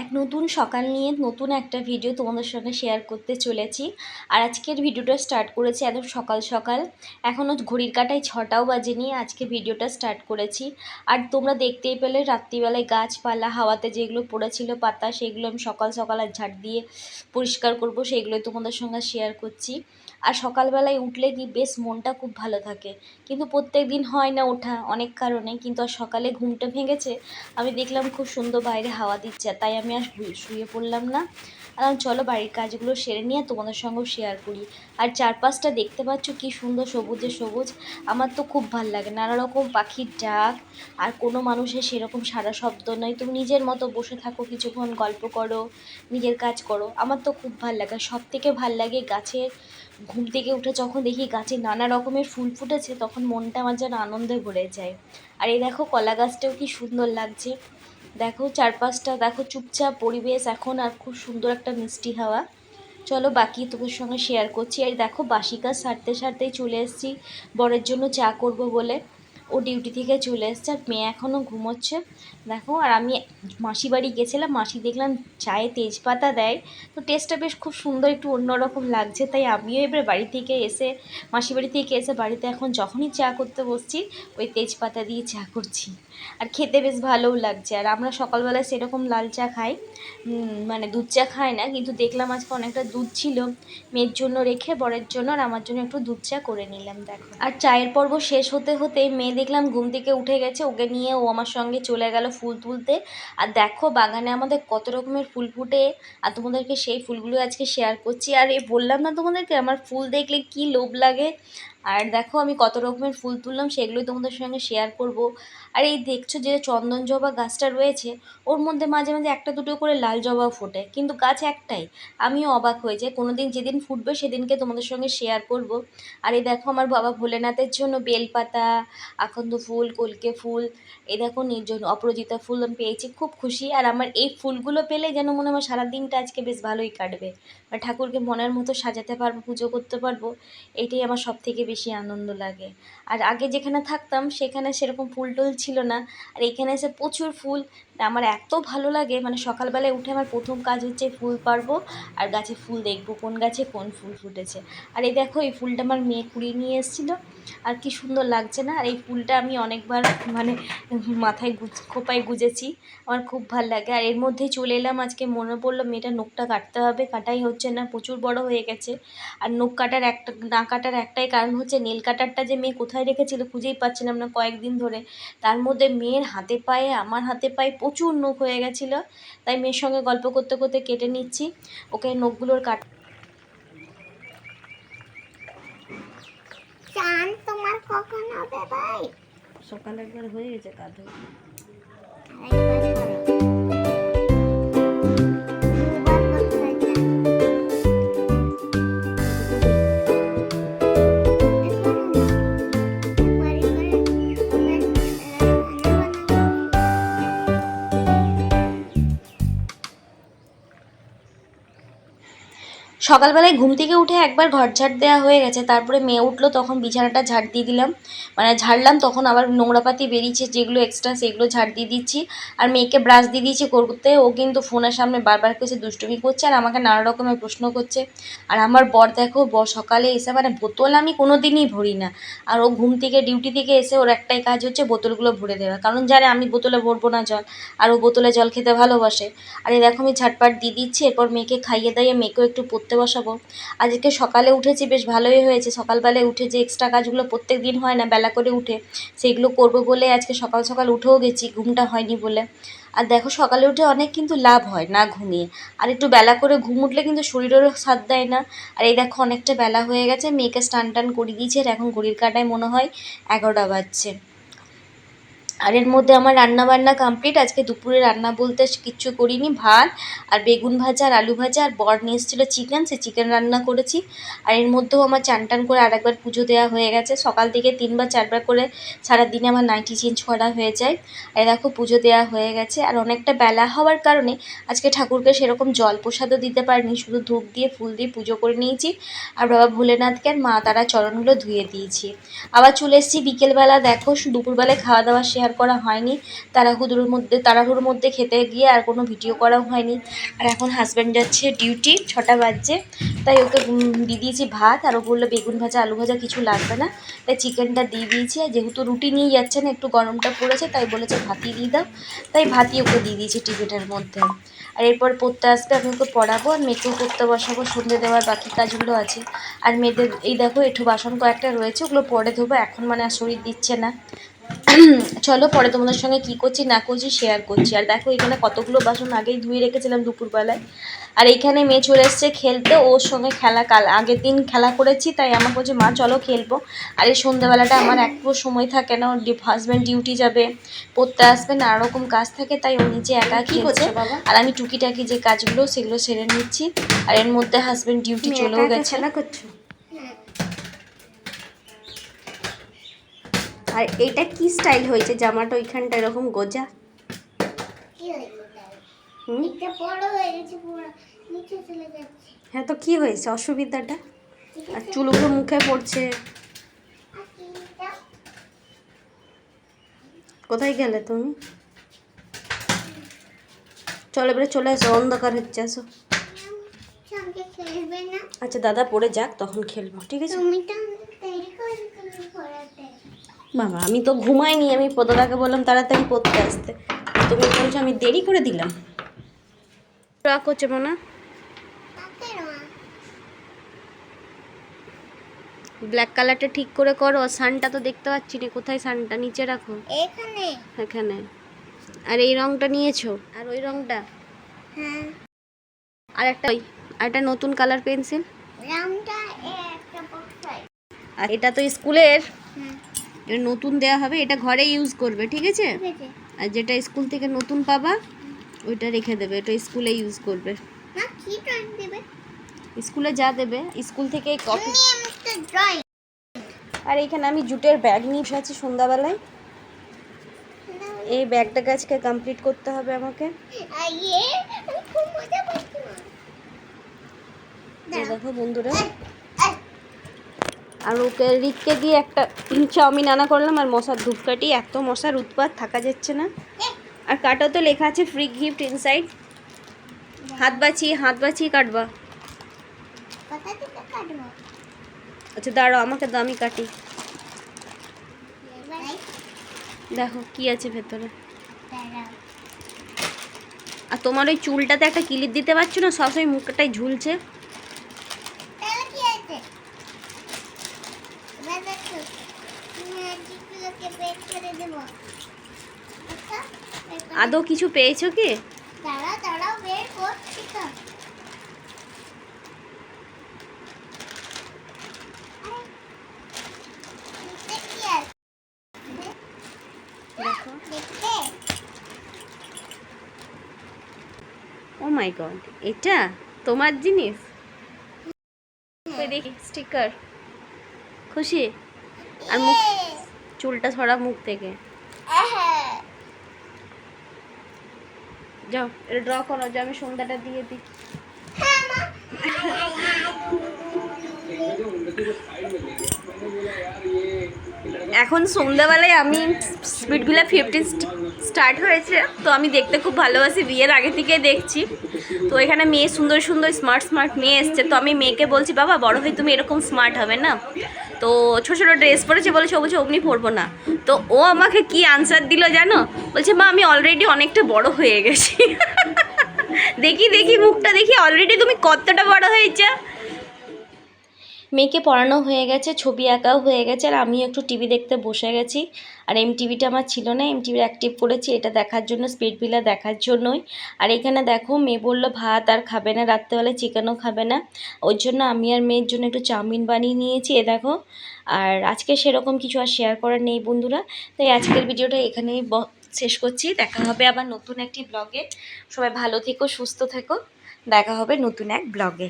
এক নতুন সকাল নিয়ে নতুন একটা ভিডিও তোমাদের সঙ্গে শেয়ার করতে চলেছি। আর আজকের ভিডিওটা স্টার্ট করেছি একদম সকাল সকাল। এখনও ঘড়ির কাটায় ছটাও বাজেনি, আজকে ভিডিওটা স্টার্ট করেছি। আর তোমরা দেখতেই পেলে রাত্রিবেলায় গাছপালা, হাওয়াতে যেগুলো পড়েছিল পাতা, সেগুলো আমি সকাল সকাল আর ঝাড় দিয়ে পরিষ্কার করব, সেগুলোই তোমাদের সঙ্গে শেয়ার করছি। আর সকালবেলায় উঠলে কি বেশ মনটা খুব ভালো থাকে। কিন্তু প্রত্যেক দিন হয় না ওঠা অনেক কারণে। কিন্তু আর সকালে ঘুমটা ভেঙেছে, আমি দেখলাম খুব সুন্দর বাইরে হাওয়া দিচ্ছে, তাই আমি আর শুয়ে- পড়লাম না। আর চলো বাড়ির কাজগুলো সেরে নিয়ে তোমাদের সঙ্গেও শেয়ার করি। আর চারপাশটা দেখতে পাচ্ছ কি সুন্দর সবুজে সবুজ। আমার তো খুব ভালো লাগে। নানা রকম পাখির ডাক আর কোনো মানুষের সেরকম সারা শব্দ নয়। তুমি নিজের মতো বসে থাকো, কিছুক্ষণ গল্প করো, নিজের কাজ করো। আমার তো খুব ভালো লাগে। সব থেকে ভালো লাগে গাছের ঘুম থেকে উঠে যখন দেখি গাছে নানা রকমের ফুল ফুটেছে, তখন মনটা আমার যেন আনন্দে ভরে যায়। আর এই দেখো কলা গাছটাও কি সুন্দর লাগছে। দেখো চারপাশটা, দেখো চুপচাপ পরিবেশ এখন আর খুব সুন্দর একটা মিষ্টি হাওয়া। চলো বাকি তোমার সঙ্গে শেয়ার করছি। আর দেখো বাসি কাজ সারতে সারতেই চলে এসেছি। বরের জন্য চা করব বলে। ও ডিউটি থেকে চলে এসছে আর মেয়ে এখনও ঘুমোচ্ছে। দেখো, আর আমি মাসি বাড়ি গেছিলাম, মাসি দেখলাম চায়ে তেজপাতা দেয়। তো টেস্টটা বেশ খুব সুন্দর, একটু অন্যরকম লাগছে। তাই আমিও এবার বাড়ি থেকে এসে, মাসি বাড়ি থেকে এসে বাড়িতে এখন যখনই চা করতে বসছি, ওই তেজপাতা দিয়ে চা করছি। আর খেতে বেশ ভালোও লাগছে। আর আমরা সকালবেলায় সেরকম লাল চা খাই। মানে দুধ চা খাই না, কিন্তু দেখলাম আজকে অনেকটা দুধ ছিল। মেয়ের জন্য রেখে, বরের জন্য, আর আমার জন্য একটু দুধ চা করে নিলাম, দেখো। আর চায়ের পর্ব শেষ হতে হতে মেয়ে দেখলাম ঘুম থেকে উঠে গেছে, ওকে নিয়ে ও আমার সঙ্গে চলে গেল ফুল তুলতে। আর দেখো বাগানে আমাদের কত রকমের ফুল ফুটে, আর তোমাদেরকে সেই ফুলগুলো আজকে শেয়ার করছি। আর এ বললাম না তোমাদেরকে, আমার ফুল দেখলে কি লোভ লাগে? আর দেখো আমি কত রকমের ফুল তুললাম সেগুলোই তোমাদের সঙ্গে শেয়ার করব। আর এই দেখছ যে চন্দন জবা গাছটা রয়েছে, ওর মধ্যে মাঝে মাঝে একটা দুটো করে লাল জবাও ফোটে, কিন্তু গাছ একটাই। আমিও অবাক হয়ে যাই কোনো দিন যেদিন ফুটবে সেদিনকে তোমাদের সঙ্গে শেয়ার করব। আর এই দেখো আমার বাবা ভোলেনাথের জন্য বেলপাতা, আকন্দ ফুল, কলকে ফুল, এই দেখো নির্জন অপরাজিতা ফুল আমি পেয়েছি, খুব খুশি। আর আমার এই ফুলগুলো পেলে যেন মনে আমার সারা দিনটা আজকে বেশ ভালোই কাটবে। আর ঠাকুরকে মনের মতো সাজাতে পারব, পুজো করতে পারব, এটাই আমার সব থেকে বেশি আনন্দ লাগে। আর আগে যেখানে থাকতাম, সেখানে সেরকম ফুল টুল ছিল না। আর এখানে এসে প্রচুর ফুল। আমার এত ভালো লাগে মানে সকালবেলায় উঠে আমার প্রথম কাজ হচ্ছে ফুল পারব আর গাছে ফুল দেখব কোন গাছে কোন ফুল ফুটেছে। আর এই দেখো, এই ফুলটা আমার মেয়ে কুড়িয়ে নিয়ে এসেছিল। আর কি সুন্দর লাগছে না? আর এই ফুলটা আমি অনেকবার মানে মাথায় গুজ, খোপায় গুজেছি। আমার খুব ভালো লাগে। আর এর মধ্যেই চলে এলাম আজকে, মনে পড়ল মেয়েটা নোখটা কাটতে হবে। কাটাই হচ্ছে না, প্রচুর বড় হয়ে গেছে। আর নোখ কাটার একটা, না কাটার একটাই কারণ হচ্ছে, নেল কাটারটা যে মেয়ে কোথায় রেখেছিল খুঁজেই পাচ্ছিলাম না কয়েকদিন ধরে। তার মধ্যে মেয়ের হাতে পায়ে আমার হাতে পায়ে প্রচুর নখ হয়ে গেছিল। তাই মেয়ের সঙ্গে গল্প করতে করতে কেটে নিচ্ছি। ওকে নখগুলোর কাট তোমার কখন হবে ভাই? সকাল একবার হয়ে গেছে কাঁধে। সকালবেলায় ঘুম থেকে উঠে একবার ঘর ঝাড় দেওয়া হয়ে গেছে, তারপরে মেয়ে উঠল, তখন বিছানাটা ঝাড় দিয়ে দিলাম। মানে ঝাড়লাম, তখন আবার নোংরাপাতি বেরিয়েছে, যেগুলো এক্সট্রা সেগুলো ঝাড় দিয়ে দিচ্ছি। আর মেয়েকে ব্রাশ দিয়ে দিয়েছি করতে, ও কিন্তু ফোনের সামনে বারবার কিছু দুষ্টুমি করছে আর আমাকে নানা রকমের প্রশ্ন করছে। আর আমার বর দেখো, বর সকালে এসে মানে বোতল আমি কোনো দিনই ভরি না। আর ও ঘুম থেকে ডিউটি থেকে এসে ওর একটাই কাজ হচ্ছে বোতলগুলো ভরে দেওয়া। কারণ জানে আমি বোতলে ভরবো না জল, আর ও বোতলে জল খেতে ভালোবাসে। আর দেখো আমি ঝাটপাট দিয়ে দিচ্ছি, এরপর মেয়েকে খাইয়ে দাইয়ে, মেয়েকেও একটু পড়তে বসাবো। আজকে সকালে উঠেছি, বেশ ভালোই হয়েছে। সকালবেলায় উঠে যে এক্সট্রা কাজগুলো প্রত্যেক দিন হয় না, বেলা করে উঠে সেইগুলো করব বলে আজকে সকাল সকাল উঠেও গেছি, ঘুমটা হয়নি বলে। আর দেখো সকালে উঠে অনেক কিন্তু লাভ হয় না ঘুমিয়ে। আর একটু বেলা করে ঘুম উঠলে কিন্তু শরীরেরও সাথ দেয় না। আর এই দেখো অনেকটা বেলা হয়ে গেছে, মেয়েকে স্টান টান করে দিয়েছে আর এখন ঘড়ির কাটায় মনে হয় এগারোটা বাজছে। আর এর মধ্যে আমার রান্না বান্না কমপ্লিট আজকে দুপুরে রান্না বলতে কিচ্ছু করিনি, ভাত আর বেগুন ভাজা আর আলু ভাজা আর বর নিয়ে এসেছিল চিকেন সে চিকেন রান্না করেছি। আর এর মধ্যেও আমার চান টান করে আরেকবার পুজো দেওয়া হয়ে গেছে। সকাল থেকে তিনবার চারবার করে সারাদিনে আমার নাইটি চেঞ্জ করা হয়ে যায়। আর দেখো পুজো দেওয়া হয়ে গেছে। আর অনেকটা বেলা হওয়ার কারণে আজকে ঠাকুরকে সেরকম জল প্রসাদও দিতে পারিনি। শুধু ধূপ দিয়ে, ফুল দিয়ে পুজো করে নিয়েছি। আর বাবা ভোলেনাথকে আর মা তারা চরণগুলো ধুয়ে দিয়েছি। আবার চলে এসেছি বিকেলবেলা। দেখো দুপুরবেলায় খাওয়া দাওয়া শেয়ার শেয়ার করা হয়নি। তাড়াহুড়োর মধ্যে তাড়াহুড়োর মধ্যে খেতে গিয়ে আর কোনো ভিডিও করাও হয়নি। আর এখন হাজব্যান্ড যাচ্ছে ডিউটি ছটা বাজছে। তাই ওকে দিয়ে দিয়েছি ভাত আর ও বলল বেগুন ভাজা, আলু ভাজা কিছু লাগবে না। তাই চিকেনটা দিয়ে দিয়েছি। আর যেহেতু রুটি নিয়ে যাচ্ছে না, একটু গরমটা পড়েছে, তাই বলেছে ভাতই দিয়ে দাও। তাই ভাতই ওকে দিয়ে দিয়েছি টিফিনের মধ্যে। আর এরপর পড়তে আসবে, আমি ওকে পড়াবো আর মেয়েকেও পড়তে বসাবো, সন্ধে দেওয়ার বাকি কাজগুলো আছে। আর মেয়েদের, এই দেখো একটু বাসন কয়েকটা রয়েছে, ওগুলো পরে ধোবো। এখন মানে আর শরীর দিচ্ছে না। চলো পরে তোমাদের সঙ্গে কি করছি না করছি শেয়ার করছি। আর দেখো এখানে কতগুলো বাসন আগেই ধুয়ে রেখেছিলাম দুপুরবেলায়। আর এইখানে মেয়ে চলে এসছে খেলতে ওর সঙ্গে খেলা কাল আগের দিন খেলা করেছি তাই আমার বলছে মা চলো খেলব। আর এই সন্ধ্যাবেলাটা আমার একটু সময় থাকে না ওর হাজব্যান্ড ডিউটি যাবে পড়তে আসবে না রকম কাজ থাকে তাই ও নিচে একা খেলছে। বাবা? আর আমি টুকিটাকি যে কাজগুলো সেগুলো সেরে নিচ্ছি। আর এর মধ্যে হাজব্যান্ড ডিউটি চলেও গেছে। খেলা করছ? আর এইটা কি স্টাইল হয়েছে? জামাটা ওইখানটা এরকম গোজা? এটা হয়ে তো কি হয়েছে? অসুবিধাটা? আর চুলগুলো মুখে পড়ছে? কোথায় গেলে তুমি? চলো এবারে চলে এসো অন্ধকার হচ্ছে আসো আচ্ছা দাদা পড়ে যাক তখন খেলব ঠিক আছে তুমি তো অনেক দেরি করে তুমি পড়াতে বাবা আমি তো ঘুমাইনি আমি পদদাকে বললাম তাড়াতাড়ি পড়তে আসতে। তুমি বলছো আমি দেরি করে দিলাম। রাগ করছে মনে ব্ল্যাক কালারটা ঠিক করে করো সানটা তো দেখতে পাচ্ছি না কোথায় সানটা? নিচে রাখো। এখানে। এখানে। আর এই রংটা নিয়েছো? আর ওই রংটা? হ্যাঁ। আর একটা ওই আর একটা নতুন কালার পেন্সিল রামটা এ একটা বক্সাই আর এটা তো স্কুলের। এটা নতুন দেওয়া হবে এটা ঘরে ইউজ করবে ঠিক আছে? আর যেটা স্কুল থেকে নতুন পাবা ওইটা রেখে দেবে এটা স্কুলে ইউজ করবে। স্কুলে যা দেবে স্কুল থেকে কপি আর এখানে আমি জুটের ব্যাগ নিয়ে বসে আছি সন্ধ্যাবেলায়। এই ব্যাগটাকে আজকে কমপ্লিট করতে হবে আমাকে। খুব মজা পাচ্ছি মা। দেখো বন্ধুরা। আর ওকে রিককে দিয়ে একটা চাউমিন আনা করলাম আর মশার ধূপকাঠি এত মশার উৎপাত থাকা যাচ্ছে না। আর কাটাও তো লেখা আছে ফ্রি গিফট ইনসাইড হাত বাঁচিয়ে হাত বাঁচিয়ে কাটবা। আচ্ছা দাঁড়াও আমাকে দাও আমি কাটি। দেখো কি আছে ভেতরে। আর তোমার ওই চুলটাতে একটা কিলিপ দিতে পারছ না? সবসময় মুখটাই ঝুলছে তাহলে কি আছে এবার দেখো ম্যাজিকগুলোকে বের করে দেবো আচ্ছা বের করে- আদৌ কিছু পেয়েছ কি? বের করছি তো? ও মাই গড এটা তোমার জিনিস? দেখি স্টিকার। খুশি? আর মুখ চুলটা ছড়া মুখ থেকে। যাও, এটা ড্র করো যে আমি সন্ধ্যাটা দিয়ে দিই। এখন সন্ধ্যাবেলায় আমি স্পিডগুলা ফিফটিন স্টার্ট হয়েছে, তো আমি দেখতে খুব ভালোবাসি, বিয়ের আগে থেকে দেখছি। তো এখানে মেয়ে সুন্দর সুন্দর স্মার্ট স্মার্ট মেয়ে এসছে, তো আমি মেয়েকে বলছি, বাবা, বড় হয়ে তুমি এরকম স্মার্ট হবে না। তো ছোটো ছোটো ড্রেস পরেছে, বলেছে, ও বলছে অমনি পরবো না। তো ও আমাকে কি আনসার দিল জানো? বলছে, মা, আমি অলরেডি অনেকটা বড় হয়ে গেছি। দেখি দেখি, মুখটা দেখি অলরেডি তুমি কতটা বড় হয়েছে? মেয়েকে পড়ানো হয়ে গেছে, ছবি আঁকাও হয়ে গেছে, আর আমি একটু টিভি দেখতে বসে গেছি। আর এম টিভিটা আমার ছিল না এম টিভি অ্যাক্টিভ করেছি, এটা দেখার জন্য স্পিড ভিলা দেখার জন্যই। আর এখানে দেখো, মেয়ে বলল, ভাত আর খাবে না, রাত্রেবেলায় চিকেনও খাবে না। ওর জন্য আমি আর মেয়ের জন্য একটু চাউমিন বানিয়ে নিয়েছি, এ দেখো। আর আজকে সেরকম কিছু আর শেয়ার করার নেই বন্ধুরা। তাই আজকের ভিডিওটা এখানেই শেষ করছি। দেখা হবে আবার নতুন একটি ব্লগে সবাই ভালো থেকো, সুস্থ থেকো। দেখা হবে নতুন এক ব্লগে